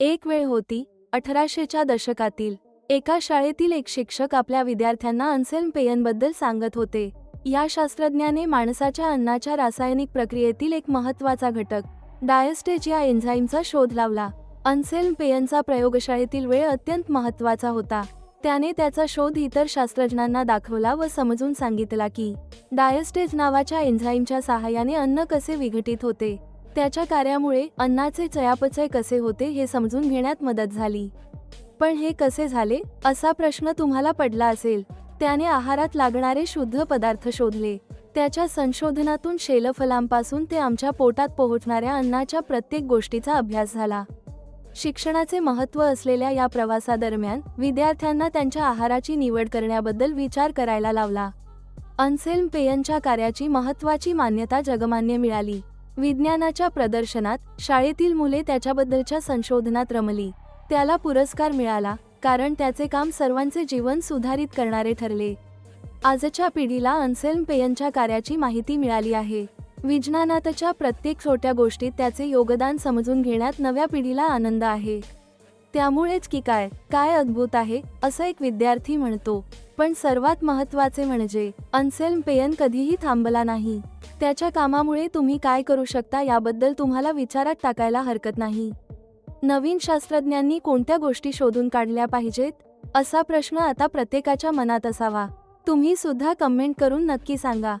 एक वेळ होती अठराशेच्या दशकातील. एका शाळेतील एक शिक्षक आपल्या विद्यार्थ्यांना अन्सेल्म पेयनबद्दल सांगत होते. या शास्त्रज्ञाने माणसाच्या अन्नाच्या रासायनिक प्रक्रियेतील एक महत्त्वाचा घटक डायस्टेज या एन्झाईमचा शोध लावला. अन्सेल्म पेयनचा प्रयोगशाळेतील वेळ अत्यंत महत्त्वाचा होता. त्याने त्याचा शोध इतर शास्त्रज्ञांना दाखवला व समजून सांगितला की डायस्टेज नावाच्या एन्झाईमच्या सहाय्याने अन्न कसे विघटित होते. त्याच्या कार्यामुळे अन्नाचे चयापचय कसे होते हे समजून घेण्यात मदत झाली. पण हे कसे झाले असा प्रश्न तुम्हाला पडला असेल. त्याने आहारात लागणारे शुद्ध पदार्थ शोधले. त्याच्या संशोधनातून शेलफलांपासून ते आमच्या पोटात पोहोचणाऱ्या अन्नाच्या प्रत्येक गोष्टीचा अभ्यास झाला. शिक्षणाचे महत्त्व असलेल्या या प्रवासादरम्यान विद्यार्थ्यांना त्यांच्या आहाराची निवड करण्याबद्दल विचार करायला लावला. अन्सेल्म पेयनच्या कार्याची महत्त्वाची मान्यता जगमान्य मिळाली. विज्ञानाच्या प्रदर्शनात शाळेतील मुले त्याच्याबद्दलच्या संशोधनात रमली. त्याला पुरस्कार मिळाला कारण त्याचे काम सर्वांचे जीवन सुधारित करणारे ठरले. आजच्या पिढीला अन्सेल्म पेयनच्या कार्याची माहिती मिळाली आहे. विज्ञानातच्या प्रत्येक छोट्या गोष्टीत त्याचे योगदान समजून घेण्यात नव्या पिढीला आनंद आहे. त्यामुळेच की काय काय अद्भुत आहे असं एक विद्यार्थी म्हणतो. पण सर्वात महत्त्वाचे म्हणजे अन्सेल्म पेयन कधीही थांबला नाही. त्याच्या कामामुळे तुम्ही काय करू शकता याबद्दल तुम्हाला विचारात टाकायला हरकत नाही. नवीन शास्त्रज्ञांनी कोणत्या गोष्टी शोधून काढल्या पाहिजेत? असा प्रश्न आता प्रत्येकाच्या मनात असावा. तुम्ही सुद्धा कमेंट करून नक्की सांगा.